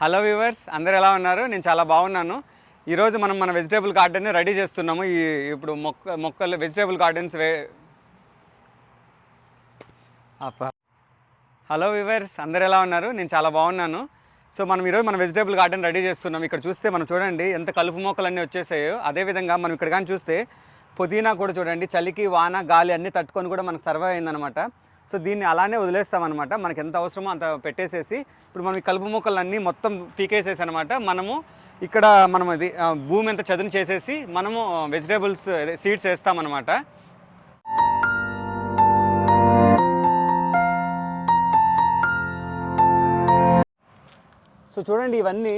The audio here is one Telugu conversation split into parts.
హలో వ్యూవర్స్ అందరు ఎలా ఉన్నారు? నేను చాలా బాగున్నాను. ఈరోజు మనం మన వెజిటేబుల్ గార్డెన్ని రెడీ చేస్తున్నాము. ఈ ఇప్పుడు మొక్క మొక్కలు వెజిటేబుల్ గార్డెన్స్ వే హలో వ్యూవర్స్ అందరు ఎలా ఉన్నారు? నేను చాలా బాగున్నాను. సో మనం ఈరోజు మన వెజిటేబుల్ గార్డెన్ రెడీ చేస్తున్నాం ఇక్కడ చూస్తే మనం చూడండి ఎంత కలుపు మొక్కలన్నీ వచ్చేసాయో. అదేవిధంగా మనం ఇక్కడ కానీ చూస్తే పుదీనా కూడా చూడండి చలికి వాన గాలి అన్నీ తట్టుకొని కూడా మనకు సర్వ్ అయిందనమాట సో దీన్ని అలానే వదిలేస్తామన్నమాట. మనకి ఎంత అవసరమో అంత పెట్టేసేసి ఇప్పుడు మనం ఈ కలుపు మొక్కలన్నీ మొత్తం పీకేసేసి అనమాట మనము ఇక్కడ మనం అది భూమి ఎంత చదును చేసేసి మనము వెజిటేబుల్స్ సీడ్స్ వేస్తామన్నమాట. సో చూడండి ఇవన్నీ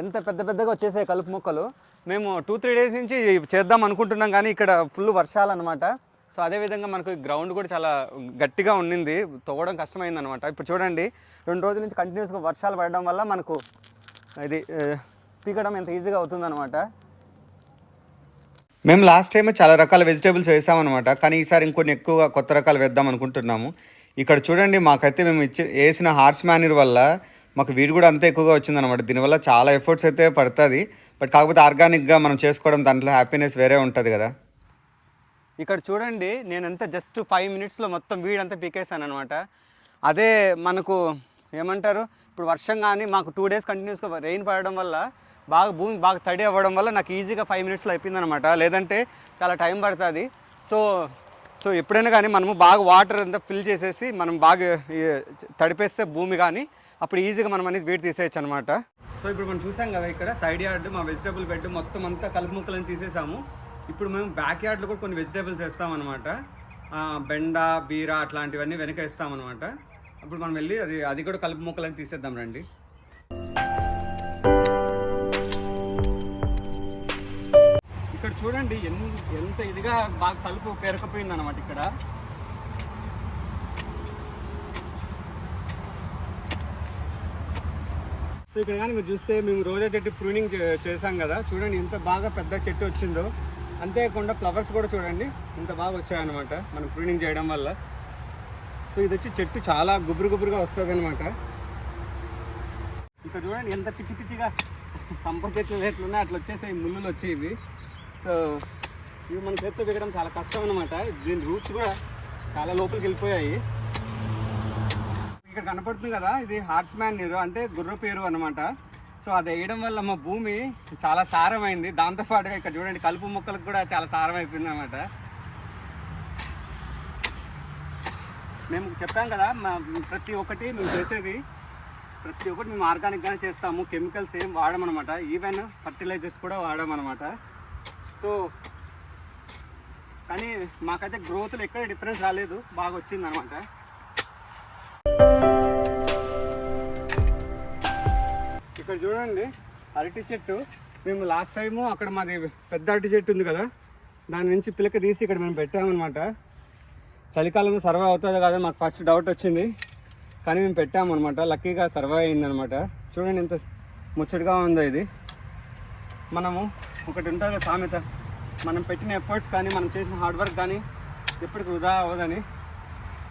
ఎంత పెద్ద పెద్దగా వచ్చేసాయి కలుపు మొక్కలు. మేము టూ త్రీ డేస్ నుంచి చేద్దాం అనుకుంటున్నాం కానీ ఇక్కడ ఫుల్ వర్షాలు అనమాట సో అదేవిధంగా మనకు గ్రౌండ్ కూడా చాలా గట్టిగా ఉండింది తవ్వడం కష్టమైంది అనమాట ఇప్పుడు చూడండి రెండు రోజుల నుంచి కంటిన్యూస్గా వర్షాలు పడడం వల్ల మనకు ఇది పీకడం ఎంత ఈజీగా అవుతుందన్నమాట. మేము లాస్ట్ టైం చాలా రకాల వెజిటేబుల్స్ వేసామన్నమాట. కానీ ఈసారి ఇంకొన్ని ఎక్కువగా కొత్త రకాలు వేద్దాం అనుకుంటున్నాము. ఇక్కడ చూడండి మాకైతే మేము ఇచ్చే వేసిన హార్స్ మ్యాన్యూర్ వల్ల మాకు వీడి కూడా అంతే ఎక్కువగా వచ్చిందనమాట దీనివల్ల చాలా ఎఫర్ట్స్ అయితే పడుతుంది. బట్ కాకపోతే ఆర్గానిక్గా మనం చేసుకోవడం దాంట్లో హ్యాపీనెస్ వేరే ఉంటుంది కదా. ఇక్కడ చూడండి నేను జస్ట్ ఫైవ్ మినిట్స్లో మొత్తం వీడంతా పీకేసాను అనమాట అదే మనకు ఏమంటారు ఇప్పుడు వర్షం కానీ మాకు టూ డేస్ కంటిన్యూస్గా రెయిన్ పడడం వల్ల బాగా భూమి బాగా తడి అవ్వడం వల్ల నాకు ఈజీగా ఫైవ్ మినిట్స్లో అయిపోయింది అనమాట లేదంటే చాలా టైం పడుతుంది. సో సో ఎప్పుడైనా కానీ మనము బాగా వాటర్ అంతా ఫిల్ చేసేసి మనం బాగా తడిపేస్తే భూమి కానీ అప్పుడు ఈజీగా మనం అనేది వీటి తీసేయచ్చు అనమాట సో ఇప్పుడు మనం చూసాం కదా ఇక్కడ సైడ్ యార్డ్ మా వెజిటబుల్ బెడ్ మొత్తం అంతా కలుపు ముక్కలను తీసేసాము. ఇప్పుడు మేము బ్యాక్ యార్డ్లో కూడా కొన్ని వెజిటేబుల్స్ వేస్తామన్నమాట. బెండ బీర అట్లాంటివన్నీ వెనక వేస్తామన్నమాట. అప్పుడు మనం వెళ్ళి అది అది కూడా కలుపు మొక్కలని తీసేద్దాం రండి. ఇక్కడ చూడండి ఎన్ ఎంత ఇదిగా బాగా కలుపు పేరకపోయింది అనమాట ఇక్కడ. సో ఇక్కడ కానీ మీరు చూస్తే మేము రోజా చెట్టు ప్రూనింగ్ చేసాం కదా. చూడండి ఎంత బాగా పెద్ద చెట్టు వచ్చిందో. అంతేకాకుండా ఫ్లవర్స్ కూడా చూడండి. ఇంత బాగా వచ్చాయన్నమాట. మనం ప్రూనింగ్ చేయడం వల్ల. సో ఇది వచ్చి చెట్టు చాలా గుబురు గుబురుగా వస్తుంది అనమాట ఇక్కడ చూడండి ఎంత పిచ్చి పిచ్చిగా పంప చెట్లు ఎట్లున్నాయి అట్లా వచ్చేసాయి ముళ్ళులు వచ్చేవి సో ఇవి మన చేత్తో దిగడం చాలా కష్టం అనమాట దీని రూట్స్ కూడా చాలా లోపలికి వెళ్ళిపోయాయి. ఇక్కడ కనపడుతుంది కదా ఇది హార్స్ మ్యాన్ నీరు అంటే గుర్ర పేరు అనమాట సో అది వేయడం వల్ల మా భూమి చాలా సారమైంది. దాంతోపాటుగా ఇక్కడ చూడండి కలుపు మొక్కలకు కూడా చాలా సారం అయిపోయింది అనమాట మేము చెప్పాం కదా మా ప్రతి ఒక్కటి మేము చేసేది ప్రతి ఒక్కటి మేము ఆర్గానిక్గానే చేస్తాము కెమికల్స్ ఏం వాడమనమాట ఈవెన్ ఫర్టిలైజర్స్ కూడా వాడమనమాట సో కానీ మాకైతే గ్రోత్లో ఎక్కడ డిఫరెన్స్ రాలేదు బాగా వచ్చింది ఇక్కడ చూడండి అరటి చెట్టు. మేము లాస్ట్ టైము అక్కడ మాది పెద్ద అరటి చెట్టు ఉంది కదా దాని నుంచి పిలక తీసి ఇక్కడ మేము పెట్టామన్నమాట. చలికాలంలో సర్వే అవుతుందో కదా మాకు ఫస్ట్ డౌట్ వచ్చింది. కానీ మేము పెట్టామన్నమాట లక్కీగా సర్వే అయిందనమాట చూడండి ఎంత ముచ్చటగా ఉందో ఇది. మనము ఒకటి ఉంటుంది కదా సామెత. మనం పెట్టిన ఎఫర్ట్స్ కానీ మనం చేసిన హార్డ్ వర్క్ కానీ ఎప్పటికి వృధా అవ్వదని.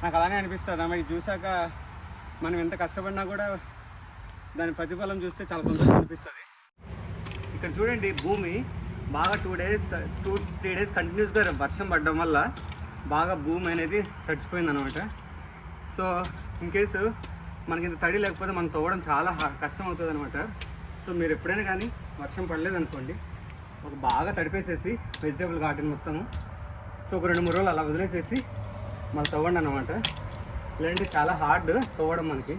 నాకు అలానే అనిపిస్తుంది. అమ్మ ఇది చూసాక మనం ఎంత కష్టపడినా కూడా దాని ప్రతిఫలం చూస్తే చాలా సంతోషం అనిపిస్తుంది. ఇక్కడ చూడండి భూమి బాగా two days two three days కంటిన్యూస్గా వర్షం పడడం వల్ల బాగా భూమి అనేది తడిచిపోయింది అనమాట సో ఇన్ కేసు మనకి ఇంత తడి లేకపోతే మనం తవ్వడం చాలా కష్టం అవుతుంది అనమాట సో మీరు ఎప్పుడైనా కానీ వర్షం పడలేదనుకోండి ఒక బాగా తడిపేసేసి వెజిటేబుల్ గార్డెన్ మొత్తము సో ఒక రెండు మూడు రోజులు అలా వదిలేసేసి మళ్ళీ తవ్వండి అనమాట లేదంటే చాలా హార్డ్ తవ్వడం మనకి.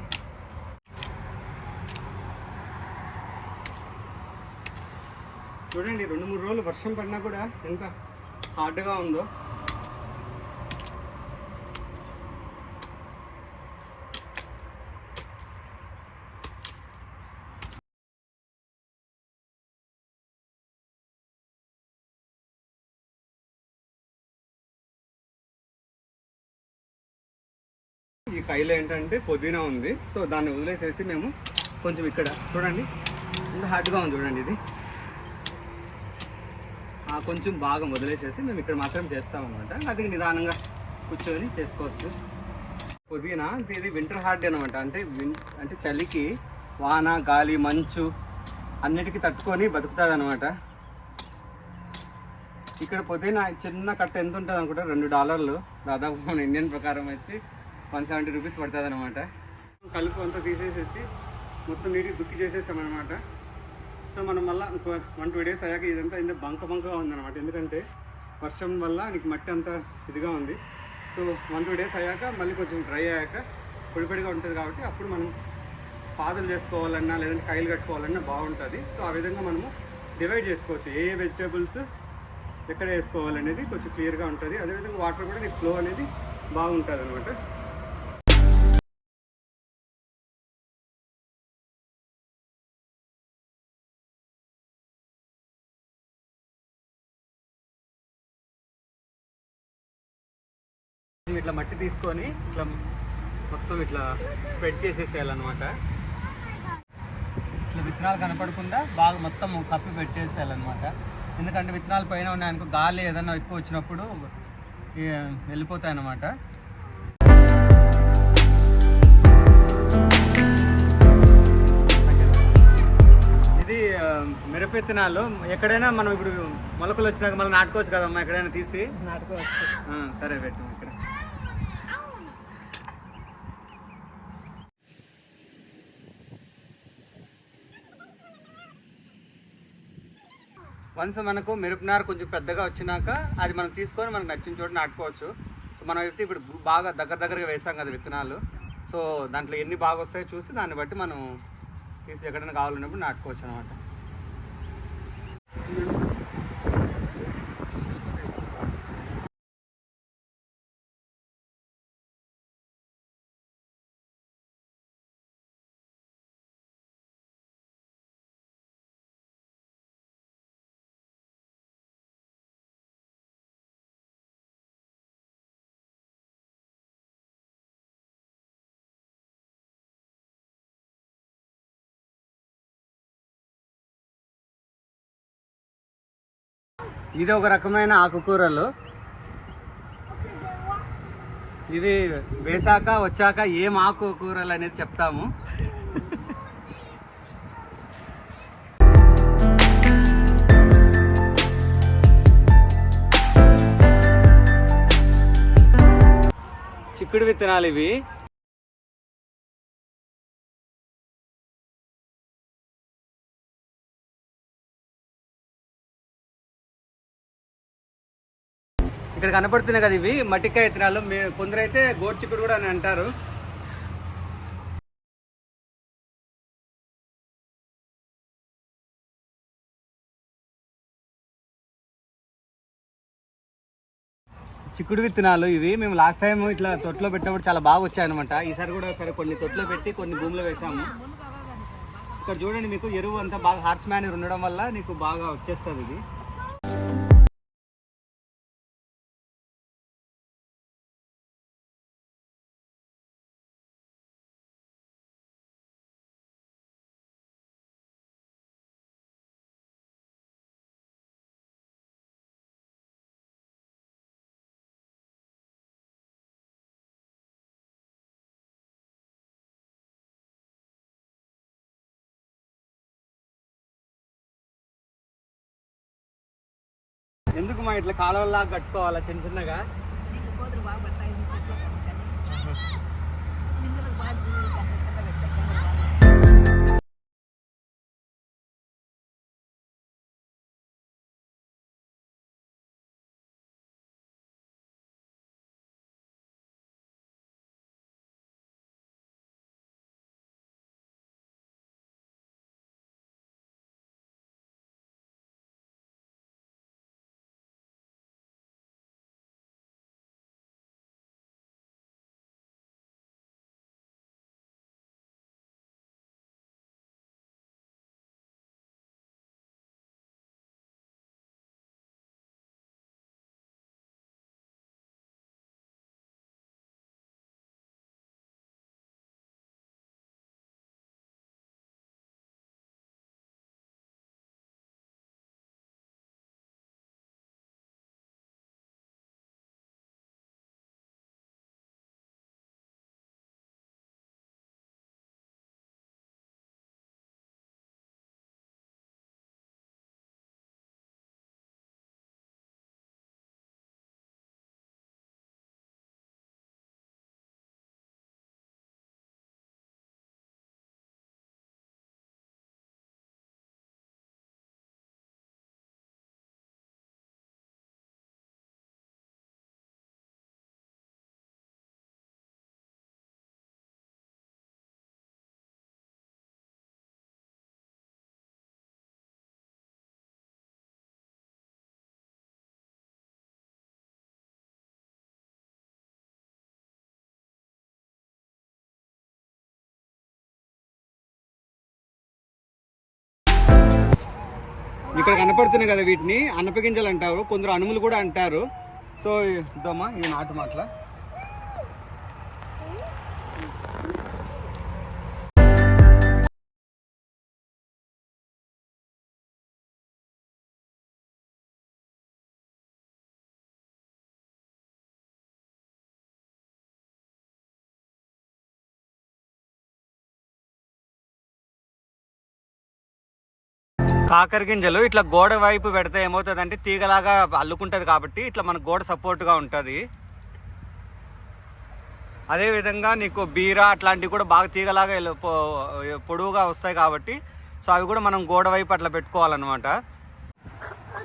చూడండి రెండు మూడు రోజులు వర్షం పడినా కూడా ఎంత హార్డ్గా ఉందో. ఈ కైలో ఏంటంటే పుదీనా ఉంది. సో దాన్ని వదిలేసేసి మేము కొంచెం ఇక్కడ చూడండి ఎంత హార్డ్గా ఉంది చూడండి ఇది. కొంచెం బాగా వదిలేసేసి మేము ఇక్కడ మాత్రం చేస్తాం అనమాట అది నిదానంగా కూర్చొని చేసుకోవచ్చు. పుదీనా ఇది వింటర్ హార్డ్ అనమాట అంటే విన్ అంటే చలికి వాన గాలి మంచు అన్నిటికీ తట్టుకొని బతుకుతుంది అనమాట ఇక్కడ పుదీనా చిన్న కట్ట ఎంత ఉంటుంది అనుకుంటా? రెండు డాలర్లు. దాదాపు మన ఇండియన్ ప్రకారం వచ్చి వన్ సెవెంటీ రూపీస్ పడుతుంది అనమాట కలుపు అంతా తీసేసేసి మొత్తం నీటికి దుక్కి చేసేసామన్నమాట సో మనం మళ్ళీ ఇంకో వన్ టూ డేస్ అయ్యాక ఇదంతా ఇంత బంక బంకగా ఉందన్నమాట. ఎందుకంటే వర్షం వల్ల నీకు మట్టి అంతా ఇదిగా ఉంది. సో వన్ టూ డేస్ అయ్యాక మళ్ళీ కొంచెం డ్రై అయ్యాక పొడిపొడిగా ఉంటుంది కాబట్టి అప్పుడు మనం పాదులు చేసుకోవాలన్నా లేదంటే కాయలు కట్టుకోవాలన్నా బాగుంటుంది. సో ఆ విధంగా మనము డివైడ్ చేసుకోవచ్చు. ఏ ఏ వెజిటేబుల్స్ ఎక్కడ వేసుకోవాలనేది కొంచెం క్లియర్గా ఉంటుంది. అదేవిధంగా వాటర్ కూడా నీకు ఫ్లో అనేది బాగుంటుంది అనమాట ఇట్లా మట్టి తీసుకొని ఇట్లా మొత్తం ఇట్లా స్ప్రెడ్ చేసేసేయాలన్నమాట. ఇట్లా విత్తనాలు కనపడకుండా బాగా మొత్తం కప్పి పెట్టేసేయాలన్నమాట. ఎందుకంటే విత్తనాలు పైన ఉన్నాయనుకో గాలి ఏదైనా ఎక్కువ వచ్చినప్పుడు ఈ, వెళ్ళిపోతాయి అన్నమాట ఇది మిరప విత్తనాలు. ఎక్కడైనా మనం ఇప్పుడు మొలకలు వచ్చినాక మళ్ళీ నాటుకోవచ్చు కదమ్మా ఎక్కడైనా తీసి? నాటుకోవచ్చు. సరే పెట్టు ఇక్కడ. వన్స్ మనకు మెరుపునారు కొంచెం పెద్దగా వచ్చినాక అది మనం తీసుకొని మనకు నచ్చిన చోట నాటుకోవచ్చు. సో మనం అయితే ఇప్పుడు బాగా దగ్గర దగ్గరగా వేసాం కదా విత్తనాలు. సో దాంట్లో ఎన్ని బాగా వస్తాయో చూసి దాన్ని బట్టి మనం తీసి ఎక్కడైనా కావాలన్నప్పుడు నాటుకోవచ్చు అనమాట ఇది ఒక రకమైన ఆకుకూరలు. ఇవి వేసాక వచ్చాక ఏం ఆకుకూరలు అనేది చెప్తాము. చిక్కుడు విత్తనాలు ఇవి. ఇక్కడ కనపడుతున్నాయి కదా ఇవి మట్టికాయ విత్తనాలు మీ కొందరైతే గోర్చిక్కుడు కూడా అని అంటారు. చిక్కుడు విత్తనాలు ఇవి. మేము లాస్ట్ టైం ఇట్లా తొట్లో పెట్టినప్పుడు చాలా బాగా వచ్చాయన్నమాట. ఈసారి కూడా సరే కొన్ని తొట్లో పెట్టి కొన్ని భూమిలో వేసాము. ఇక్కడ చూడండి మీకు ఎరువు అంతా బాగా హార్స్ మ్యాన్ ఉండడం వల్ల నీకు బాగా వచ్చేస్తుంది ఇది. ఎందుకు మా ఇట్లా కాలువల్లా కట్టుకోవాలా చిన్న చిన్నగా? ఇక్కడ కనపడుతున్నాయి కదా వీటిని. అన్నపగింజలు అంటారు. కొందరు అనుములు కూడా అంటారు. సో ఇద్దామా ఈ నాటు మాటల. కాకర గింజలు ఇట్లా గోడ వైపు పెడితే ఏమవుతుంది అంటే తీగలాగా అల్లుకుంటుంది కాబట్టి ఇట్లా మన గోడ సపోర్ట్గా ఉంటుంది. అదేవిధంగా నీకు బీరా అట్లాంటివి కూడా బాగా తీగలాగా పొడవుగా వస్తాయి కాబట్టి సో అవి కూడా మనం గోడ వైపు అట్లా పెట్టుకోవాలన్నమాట.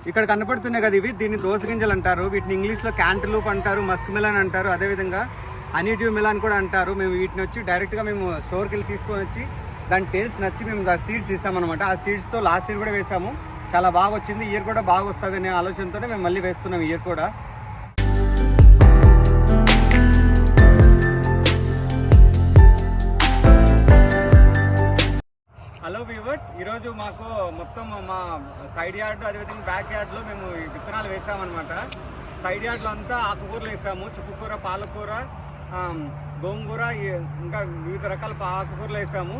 ఇక్కడ కనపడుతున్నాయి కదా ఇవి దీన్ని దోశ గింజలు అంటారు. వీటిని ఇంగ్లీష్లో క్యాంటలూప్ అంటారు మస్క్ మిలన్ అంటారు. అదేవిధంగా హనీడ్యూ మిలాన్ కూడా అంటారు. మేము వీటిని వచ్చి డైరెక్ట్గా మేము స్టోర్కి వెళ్ళి తీసుకొని వచ్చి దాని టేస్ట్ నచ్చి మేము సీడ్స్ తీసామన్నమాట. ఆ సీడ్స్తో లాస్ట్ ఇయర్ కూడా వేసాము. చాలా బాగా వచ్చింది. ఇయర్ కూడా బాగా వస్తుంది అనే ఆలోచనతోనే మేము మళ్ళీ వేస్తున్నాం ఇయర్ కూడా. హలో వ్యూవర్స్ ఈరోజు మాకు మొత్తం మా సైడ్ యార్డ్ అదేవిధంగా బ్యాక్ యార్డ్లో మేము విత్తనాలు వేసామన్నమాట. సైడ్ యార్డ్లో అంతా ఆకుకూరలు వేసాము. చుక్కుకూర పాలకూర గోంగూర ఇంకా వివిధ రకాల ఆకుకూరలు వేసాము.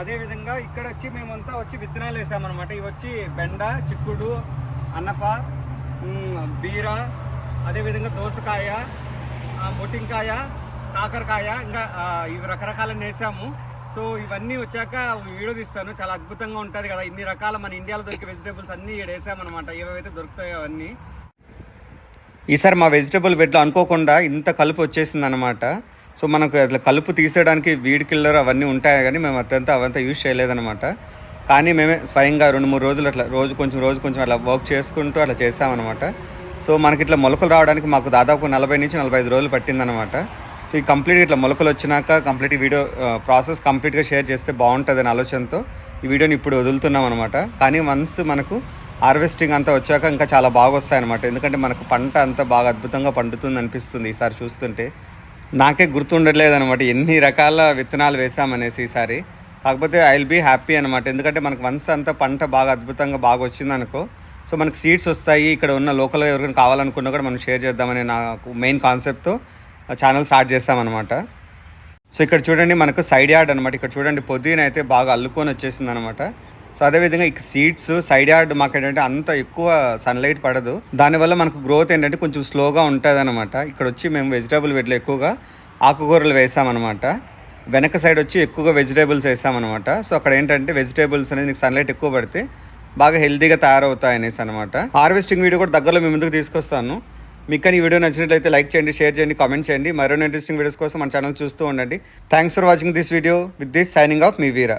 అదేవిధంగా ఇక్కడ వచ్చి మేమంతా వచ్చి విత్తనాలు వేసామన్నమాట. ఇవి వచ్చి బెండ చిక్కుడు అన్నప బీర అదేవిధంగా దోసకాయ ఆ, కాకరకాయ ఇంకా ఇవి రకరకాలను వేసాము. సో ఇవన్నీ వచ్చాక వీడియో తీస్తాను. చాలా అద్భుతంగా ఉంటుంది కదా. ఇన్ని రకాల మన ఇండియాలో దొరికే వెజిటేబుల్స్ అన్నీ ఇక్కడ వేసామన్నమాట. ఏవైతే దొరుకుతాయో అవన్నీ. ఈసారి మా వెజిటేబుల్ బెడ్లో అనుకోకుండా ఇంత కలుపు వచ్చేసింది అనమాట సో మనకు అట్లా కలుపు తీసేయడానికి వీడ్ కిల్లర్ అవన్నీ ఉంటాయి కానీ మేము అత్యంత అవంతా యూజ్ చేయలేదన్నమాట. కానీ మేమే స్వయంగా రెండు మూడు రోజులు అట్లా రోజు కొంచెం రోజు కొంచెం అట్లా వర్క్ చేసుకుంటూ అట్లా చేసామన్నమాట. సో మనకి ఇట్లా మొలకలు రావడానికి మాకు దాదాపు నలభై నుంచి నలభై ఐదు రోజులు పట్టిందనమాట సో ఈ కంప్లీట్ ఇట్లా మొలకలు వచ్చినాక కంప్లీట్ వీడియో ప్రాసెస్ కంప్లీట్గా షేర్ చేస్తే బాగుంటుంది అనే ఆలోచనతో ఈ వీడియోని ఇప్పుడు వదులుతున్నాం అనమాట కానీ వన్స్ మనకు హార్వెస్టింగ్ అంతా వచ్చాక ఇంకా చాలా బాగా వస్తాయి అనమాట ఎందుకంటే మనకు పంట అంతా బాగా అద్భుతంగా పండుతుంది అనిపిస్తుంది ఈసారి చూస్తుంటే. నాకే గుర్తుండట్లేదు అనమాట ఎన్ని రకాల విత్తనాలు వేసామనేసి ఈసారి కాకపోతే ఐ విల్ బీ హ్యాపీ అనమాట ఎందుకంటే మనకు వన్స్ అంతా పంట బాగా అద్భుతంగా బాగా వచ్చిందనుకో సో మనకు సీడ్స్ వస్తాయి. ఇక్కడ ఉన్న లోకల్ ఎవరికైనా కావాలనుకున్నా కూడా మనం షేర్ చేద్దామనే నాకు మెయిన్ కాన్సెప్ట్తో ఛానల్ స్టార్ట్ చేస్తామన్నమాట. సో ఇక్కడ చూడండి మనకు సైడ్ యార్డ్ అనమాట ఇక్కడ చూడండి పొద్దున అయితే బాగా అల్లుకొని వచ్చేసింది అనమాట సో అదేవిధంగా ఇక సీడ్స్ సైడ్ యార్డ్ మాకు ఏంటంటే అంత ఎక్కువ సన్లైట్ పడదు. దానివల్ల మనకు గ్రోత్ ఏంటంటే కొంచెం స్లోగా ఉంటుంది అనమాట ఇక్కడ వచ్చి మేము వెజిటేబుల్ బెడ్లో ఎక్కువగా ఆకుకూరలు వేసామన్నమాట. వెనక సైడ్ వచ్చి ఎక్కువగా వెజిటేబుల్స్ వేసామన్నమాట. సో అక్కడ ఏంటంటే వెజిటేబుల్స్ అనేది నీకు సన్లైట్ ఎక్కువ పడితే బాగా హెల్దీగా తయారవుతాయి అనేసి అనమాట హార్వెస్టింగ్ వీడియో కూడా దగ్గరలో మీ ముందుకు తీసుకొస్తాను. మీకు కానీ ఈ వీడియో నచ్చినట్లయితే లైక్ చేయండి షేర్ చేయండి కామెంట్ చేయండి. మరో ఇంట్రెస్టింగ్ వీడియోస్ కోసం మన ఛానల్ చూస్తూ ఉండండి. Thanks for watching this video with this signing off me Veera.